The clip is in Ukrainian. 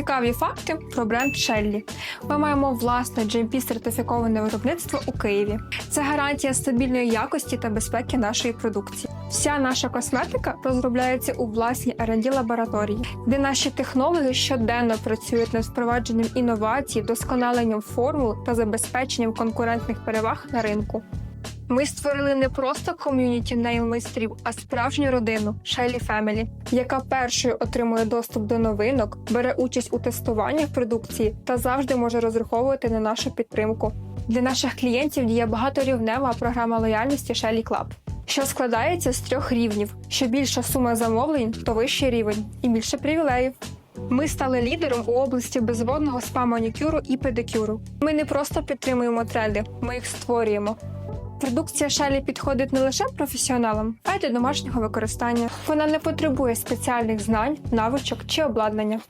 Цікаві факти про бренд Shelly. Ми маємо власне GMP сертифіковане виробництво у Києві. Це гарантія стабільної якості та безпеки нашої продукції. Вся наша косметика розробляється у власній R&D лабораторії, де наші технологи щоденно працюють над впровадженням інновацій, вдосконаленням формул та забезпеченням конкурентних переваг на ринку. Ми створили не просто ком'юніті нейл-майстрів, а справжню родину Shelly Family, яка першою отримує доступ до новинок, бере участь у тестуваннях продукції та завжди може розраховувати на нашу підтримку. Для наших клієнтів діє багаторівнева програма лояльності Shelly Club, що складається з трьох рівнів: що більша сума замовлень, то вищий рівень і більше привілеїв. Ми стали лідером у області безводного спа-манікюру і педикюру. Ми не просто підтримуємо тренди, ми їх створюємо. Продукція шалі підходить не лише професіоналам, а й для домашнього використання. Вона не потребує спеціальних знань, навичок чи обладнання.